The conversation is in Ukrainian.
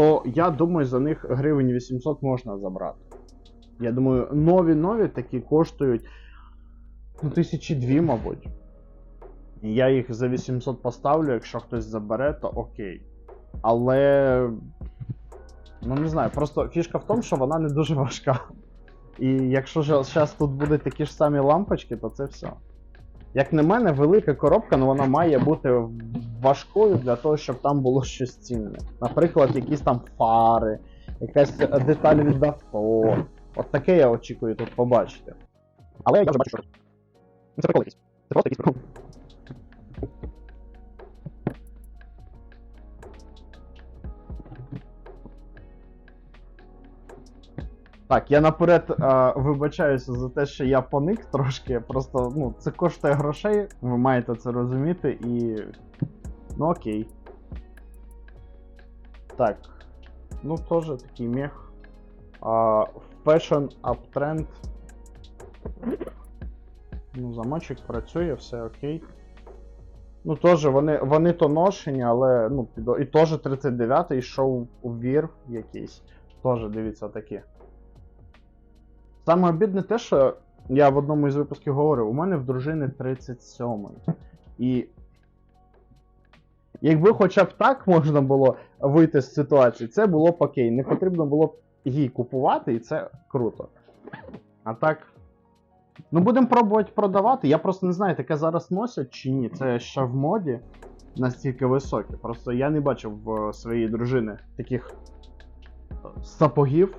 то я думаю, за них гривень 800 можна забрати. Я думаю, нові нові такі коштують ну, тисячі дві, мабуть. Я їх за 800 поставлю, якщо хтось забере, то окей. Але. Ну не знаю, просто фішка в тому, що вона не дуже важка. І якщо зараз тут будуть такі ж самі лампочки, то це все. Як на мене, велика коробка, ну вона має бути важкою для того, щоб там було щось цінне. Наприклад, якісь там фари, якась деталь від авто. От таке я очікую тут побачити. Але я вже бачу, що. Це прикол якийсь. Це просто якийсь прикол. Так, я наперед е, вибачаюся за те, що я поник трошки. Просто ну, це коштує грошей, ви маєте це розуміти і. Ну окей. Так. Ну, теж такий мех. А, Fashion Uptrend. Ну, замочок працює, все окей. Ну, теж вони, вони то ношені, але ну, і теж 39-й йшов у вір якийсь. Теж дивіться такі. Саме обідне те, що я в одному із випусків говорив, у мене в дружини 37 І. Якби хоча б так можна було вийти з ситуації, це було б окей. Не потрібно було б їй купувати, і це круто. А так. Ну, будемо пробувати продавати. Я просто не знаю, таке зараз носять чи ні. Це ще в моді настільки високе. Просто я не бачив в своїй дружини таких е, сапогів.